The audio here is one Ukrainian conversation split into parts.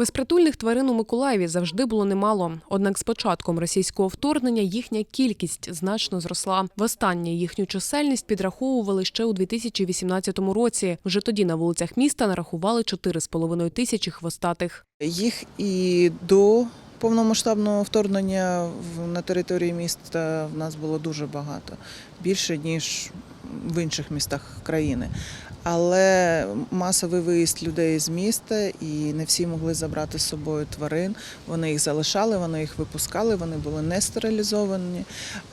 Безпритульних тварин у Миколаєві завжди було немало. Однак з початком російського вторгнення їхня кількість значно зросла. Востаннє їхню чисельність підраховували ще у 2018 році. Вже тоді на вулицях міста нарахували 4,5 тисячі хвостатих. Їх і до повномасштабного вторгнення на території міста в нас було дуже багато, більше ніж в інших містах країни. Але масовий виїзд людей з міста, і не всі могли забрати з собою тварин. Вони їх залишали, вони їх випускали, вони були не стерилізовані.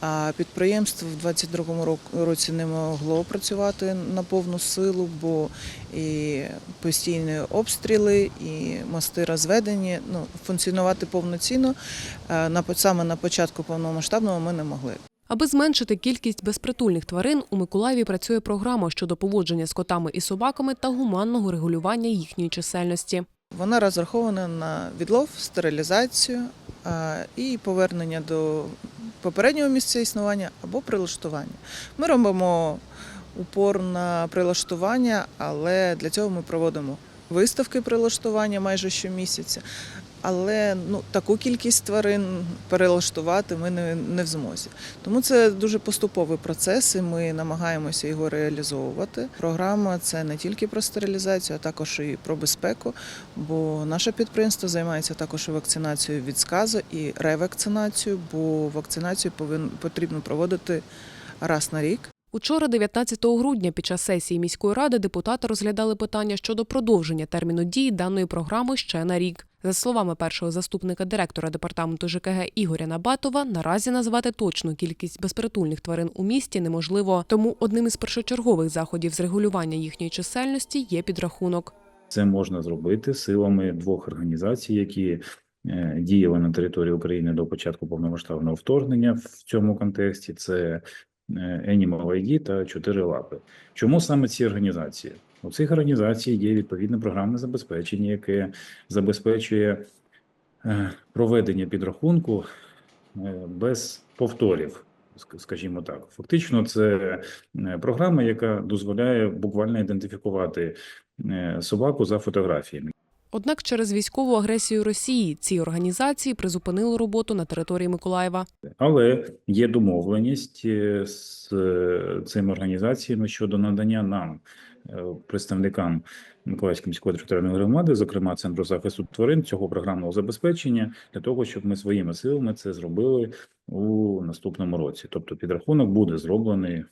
А підприємство в 22-му рок- році не могло працювати на повну силу, бо і постійні обстріли, і мости розведені. Ну, функціонувати повноцінно саме на початку повномасштабного ми не могли. Аби зменшити кількість безпритульних тварин, у Миколаєві працює програма щодо поводження з котами і собаками та гуманного регулювання їхньої чисельності. Вона розрахована на відлов, стерилізацію і повернення до попереднього місця існування або прилаштування. Ми робимо упор на прилаштування, але для цього ми проводимо виставки прилаштування майже щомісяця. Але ну, таку кількість тварин перелаштувати ми не, не в змозі. Тому це дуже поступовий процес, і ми намагаємося його реалізовувати. Програма це не тільки про стерилізацію, а також і про безпеку. Бо наше підприємство займається також вакцинацією від сказу і ревакцинацією, бо вакцинацію повин, потрібно проводити раз на рік. Учора, 19 грудня, під час сесії міської ради депутати розглядали питання щодо продовження терміну дії даної програми ще на рік. За словами першого заступника директора департаменту ЖКГ Ігоря Набатова, наразі назвати точну кількість безпритульних тварин у місті неможливо. Тому одним із першочергових заходів з регулювання їхньої чисельності є підрахунок. Це можна зробити силами двох організацій, які е, діяли на території України до початку повномасштабного вторгнення в цьому контексті. Це е, Animal ID та Чотири лапи. Чому саме ці організації? У цих організацій є відповідне програмне забезпечення, яке забезпечує е, проведення підрахунку е, без повторів. Скажімо так, фактично, це е, програма, яка дозволяє буквально ідентифікувати собаку за фотографіями. Однак через військову агресію Росії ці організації призупинили роботу на території Миколаєва. Але є домовленість з цими організаціями щодо надання нам, представникам Миколаївської міської територіальної громади, зокрема Центру захисту тварин, цього програмного забезпечення для того, щоб ми своїми силами це зробили у наступному році. Тобто підрахунок буде зроблений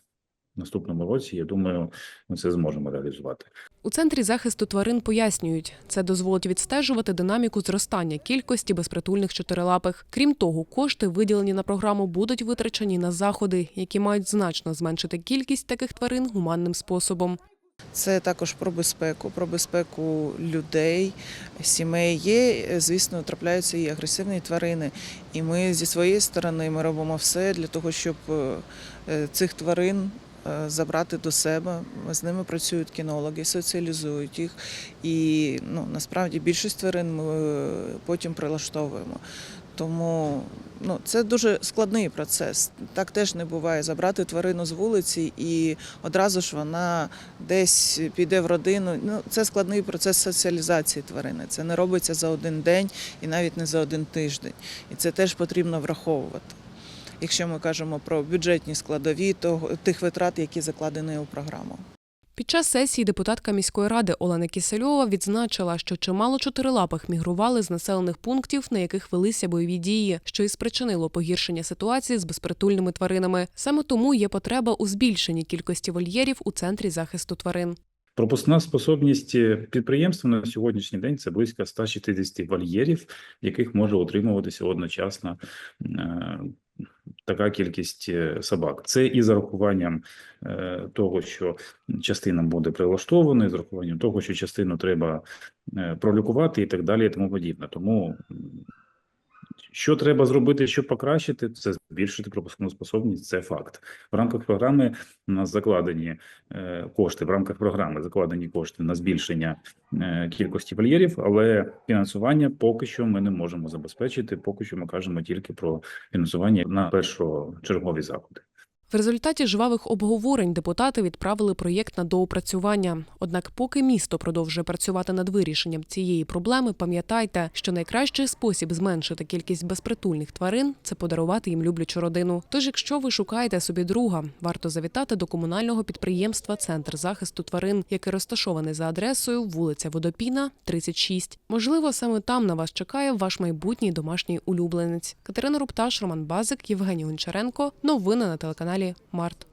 наступному році. Я думаю, ми це зможемо реалізувати. У центрі захисту тварин пояснюють, це дозволить відстежувати динаміку зростання кількості безпритульних чотирилапих. Крім того, кошти, виділені на програму, будуть витрачені на заходи, які мають значно зменшити кількість таких тварин гуманним способом. Це також про безпеку, про безпеку людей, сімей. Є, звісно, трапляються і агресивні тварини. І ми зі своєї сторони ми робимо все для того, щоб е, цих тварин е, забрати до себе. З ними працюють кінологи, соціалізують їх. І ну, насправді більшість тварин ми е, потім прилаштовуємо. Тому ну, це дуже складний процес. Так теж не буває забрати тварину з вулиці і одразу ж вона десь піде в родину. Ну, це складний процес соціалізації тварини. Це не робиться за один день і навіть не за один тиждень. І це теж потрібно враховувати. Якщо ми кажемо про бюджетні складові того, тих витрат, які закладені у програму. Під час сесії депутатка міської ради Олена Кісельова відзначила, що чимало чотирилапих мігрували з населених пунктів, на яких велися бойові дії, що і спричинило погіршення ситуації з безпритульними тваринами. Саме тому є потреба у збільшенні кількості вольєрів у центрі захисту тварин. Пропускна способність е, підприємства на сьогоднішній день це близько 160 вольєрів, яких може утримуватися одночасно е, така кількість е, собак. Це і з урахуванням е, того, що частина буде прилаштована, і з рахуванням того, що частину треба е, пролікувати і так далі, і тому подібне. Тому що треба зробити, щоб покращити, це збільшити пропускну способність. Це факт. В рамках програми у нас закладені е, кошти. В рамках програми закладені кошти на збільшення е, кількості вольєрів, але фінансування поки що ми не можемо забезпечити. Поки що ми кажемо тільки про фінансування на першочергові заходи. В результаті жвавих обговорень депутати відправили проєкт на доопрацювання. Однак, поки місто продовжує працювати над вирішенням цієї проблеми, пам'ятайте, що найкращий спосіб зменшити кількість безпритульних тварин це подарувати їм люблячу родину. Тож, якщо ви шукаєте собі друга, варто завітати до комунального підприємства Центр захисту тварин, яке розташоване за адресою вулиця Водопіна, 36. Можливо, саме там на вас чекає ваш майбутній домашній улюбленець. Катерина Рупташ, Роман Базик, Євгеній Гончаренко. Новини на телеканалі Март.